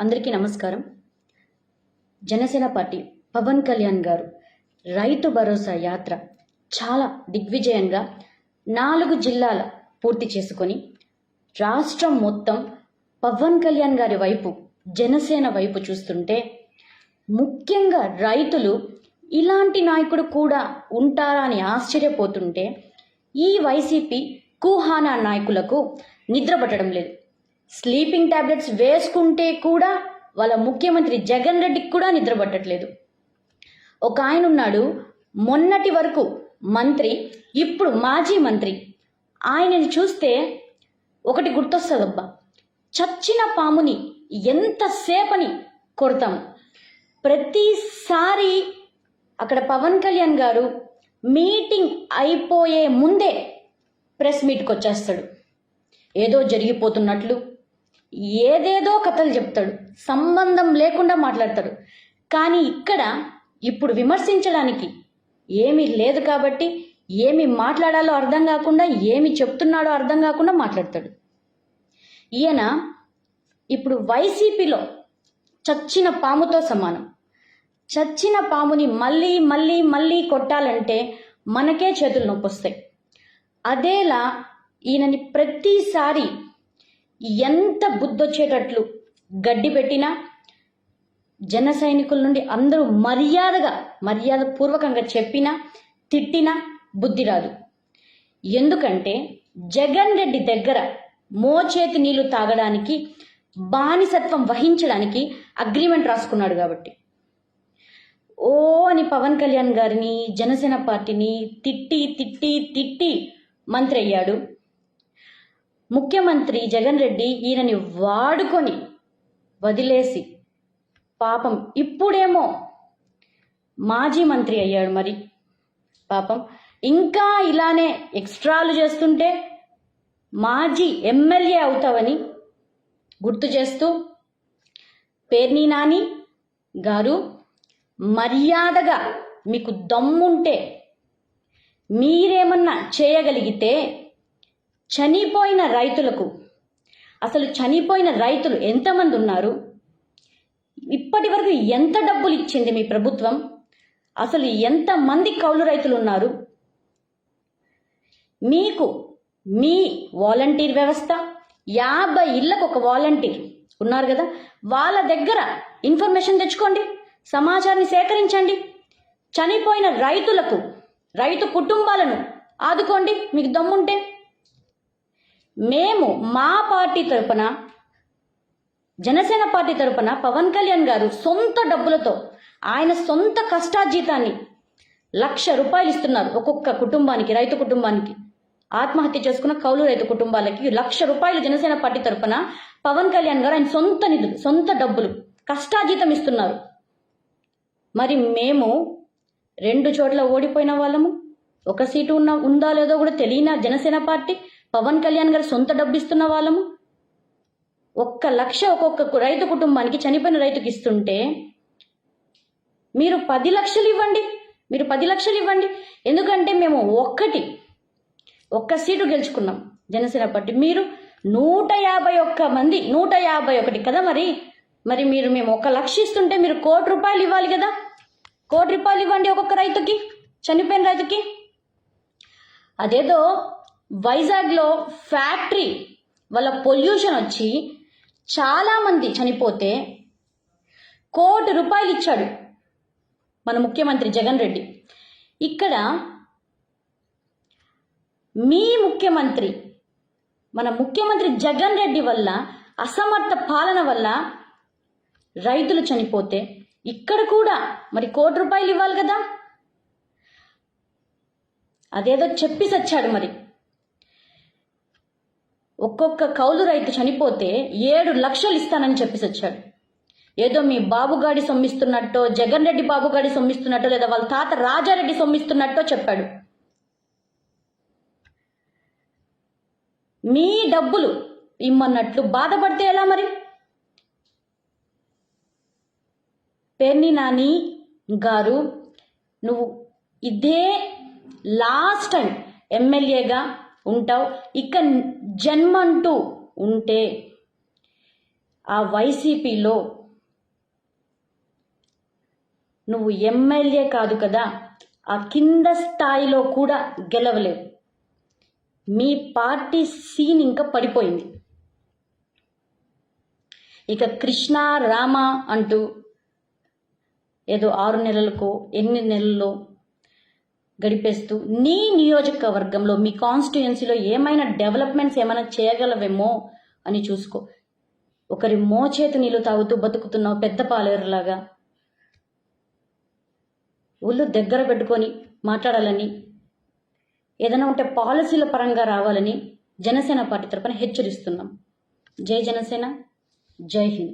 అందరికీ నమస్కారం. జనసేన పార్టీ పవన్ కళ్యాణ్ గారు రైతు భరోసా యాత్ర చాలా దిగ్విజయంగా నాలుగు జిల్లాల పూర్తి చేసుకొని రాష్ట్రం మొత్తం పవన్ కళ్యాణ్ గారి వైపు జనసేన వైపు చూస్తుంటే ముఖ్యంగా రైతులు ఇలాంటి నాయకుడు కూడా ఉంటారా అని ఆశ్చర్యపోతుంటే ఈ వైసీపీ కుహానా నాయకులకు నిద్రపట్టడం లేదు. స్లీపింగ్ టాబ్లెట్స్ వేసుకుంటే కూడా వాళ్ళ ముఖ్యమంత్రి జగన్ రెడ్డికి కూడా నిద్ర పట్టట్లేదు. ఒక ఆయన ఉన్నాడు మొన్నటి వరకు మంత్రి ఇప్పుడు మాజీ మంత్రి. ఆయనని చూస్తే ఒకటి గుర్తొస్తుందబ్బా చచ్చిన పాముని ఎంతసేపని కొడతాము ప్రతిసారి అక్కడ పవన్ కళ్యాణ్ గారు మీటింగ్ అయిపోయే ముందే ప్రెస్ మీట్కి వచ్చేస్తాడు ఏదో జరిగిపోతున్నట్లు ఏదేదో కథలు చెప్తాడు. సంబంధం లేకుండా మాట్లాడతాడు. కానీ ఇక్కడ ఇప్పుడు విమర్శించడానికి ఏమీ లేదు కాబట్టి ఏమి మాట్లాడాలో అర్థం కాకుండా ఏమి చెప్తున్నాడో అర్థం కాకుండా మాట్లాడతాడు. ఈయన ఇప్పుడు వైసీపీలో చచ్చిన పాముతో సమానం. చచ్చిన పాముని మళ్ళీ మళ్ళీ మళ్ళీ కొట్టాలంటే మనకే చేతులు నొప్పి వస్తాయి అదేలా ఈయనని ప్రతిసారి ఎంత బుద్ధొచ్చేటట్లు గడ్డి పెట్టినా జన సైనికుల నుండి అందరూ మర్యాదగా మర్యాద పూర్వకంగా చెప్పినా తిట్టినా బుద్ధి రాదు. ఎందుకంటే జగన్ రెడ్డి దగ్గర మోచేతి నీళ్ళు తాగడానికి బానిసత్వం వహించడానికి అగ్రిమెంట్ రాసుకున్నాడు కాబట్టి. ఓ అని పవన్ కళ్యాణ్ గారిని జనసేన పార్టీని తిట్టి తిట్టి తిట్టి మంత్రి అయ్యాడు. ముఖ్యమంత్రి జగన్ రెడ్డి ఈయనని వాడుకొని వదిలేసి పాపం ఇప్పుడేమో మాజీ మంత్రి అయ్యాడు మరి. పాపం ఇంకా ఇలానే ఎక్స్ట్రాలు చేస్తుంటే మాజీ ఎమ్మెల్యే అవుతావని గుర్తు చేస్తూ పేర్ని నాని గారు మర్యాదగా మీకు దమ్ముంటే మీరేమన్నా చేయగలిగితే చనిపోయిన రైతులకు అసలు చనిపోయిన రైతులు ఎంతమంది ఉన్నారు? ఇప్పటి వరకు ఎంత డబ్బులు ఇచ్చింది మీ ప్రభుత్వం? అసలు ఎంతమంది కౌలు రైతులు ఉన్నారు? మీకు మీ వాలంటీర్ వ్యవస్థ యాభై ఇళ్ళకు ఒక వాలంటీర్ ఉన్నారు కదా వాళ్ళ దగ్గర ఇన్ఫర్మేషన్ తెచ్చుకోండి సమాచారాన్ని సేకరించండి. చనిపోయిన రైతులకు రైతు కుటుంబాలను ఆదుకోండి మీకు దమ్ముంటే. మేము మా పార్టీ తరపున జనసేన పార్టీ తరపున పవన్ కళ్యాణ్ గారు సొంత డబ్బులతో ఆయన సొంత కష్టార్జితాన్ని లక్ష రూపాయలు ఇస్తున్నారు ఒక్కొక్క కుటుంబానికి రైతు కుటుంబానికి. ఆత్మహత్య చేసుకున్న కౌలు రైతు కుటుంబాలకి లక్ష రూపాయలు జనసేన పార్టీ తరపున పవన్ కళ్యాణ్ గారు ఆయన సొంత నిధులు సొంత డబ్బులు కష్టార్జితం ఇస్తున్నారు. మరి మేము రెండు చోట్ల ఓడిపోయిన వాళ్ళము. ఒక సీటు ఉన్న ఉందా లేదో కూడా తెలియన జనసేన పార్టీ పవన్ కళ్యాణ్ గారు సొంత డబ్బు ఇస్తున్న వాళ్ళము? ఒక్క లక్ష ఒక్కొక్క రైతు కుటుంబానికి చనిపోయిన రైతుకి ఇస్తుంటే మీరు పది లక్షలు ఇవ్వండి. మీరు పది లక్షలు ఇవ్వండి. ఎందుకంటే మేము ఒక్కటి ఒక్క సీటు గెలుచుకున్నాం జనసేన పార్టీ. మీరు నూట యాభై ఒక్క మంది నూట యాభై ఒకటి కదా మరి? మరి మీరు మేము ఒక లక్ష ఇస్తుంటే మీరు కోటి రూపాయలు ఇవ్వాలి కదా? కోటి రూపాయలు ఇవ్వండి ఒక్కొక్క రైతుకి చనిపోయిన రైతుకి. అదేదో వైజాగ్లో ఫ్యాక్టరీ వల్ల పొల్యూషన్ వచ్చి చాలామంది చనిపోతే కోటి రూపాయలు ఇచ్చాడు మన ముఖ్యమంత్రి జగన్ రెడ్డి. ఇక్కడ మీ ముఖ్యమంత్రి మన ముఖ్యమంత్రి జగన్ రెడ్డి వల్ల అసమర్థ పాలన వల్ల రైతులు చనిపోతే ఇక్కడ కూడా మరి కోటి రూపాయలు ఇవ్వాలి కదా? అదేదో చెప్పి సచ్చాడు మరి. ఒక్కొక్క కౌలు రైతు చనిపోతే ఏడు లక్షలు ఇస్తానని చెప్పేసి వచ్చాడు. ఏదో మీ బాబుగాడి సొమ్మిస్తున్నట్టో జగన్ రెడ్డి బాబుగాడి సొమ్మిస్తున్నట్టో లేదా వాళ్ళ తాత రాజారెడ్డి సొమ్మిస్తున్నట్టో చెప్పాడు. మీ డబ్బులు ఇమ్మన్నట్లు బాధపడితే ఎలా మరి? పేర్ని నాని గారు నువ్వు ఇదే లాస్ట్ టైం ఎమ్మెల్యేగా ఉంటావు. ఇక జన్మంటూ ఉంటే ఆ వైసీపీలో నువ్వు ఎమ్మెల్యే కాదు కదా ఆ కింద స్థాయిలో కూడా గెలవలేవు. మీ పార్టీ సీన్ ఇంకా పడిపోయింది. ఇక కృష్ణ రామ అంటూ ఏదో ఆరు నెలలకో ఎన్ని నెలల్లో గడిపేస్తూ నీ నియోజకవర్గంలో మీ కాన్స్టిట్యుయెన్సీలో ఏమైనా డెవలప్మెంట్స్ ఏమైనా చేయగలవేమో అని చూసుకో. ఒకరి మోచేతి నీళ్ళు తాగుతూ బతుకుతున్నావు పెద్ద పాలేరులాగా. ఒళ్ళు దగ్గర పెట్టుకొని మాట్లాడాలని ఏదైనా ఉంటే పాలసీల పరంగా రావాలని జనసేన పార్టీ తరపున హెచ్చరిస్తున్నాం. జై జనసేన జై హింద్.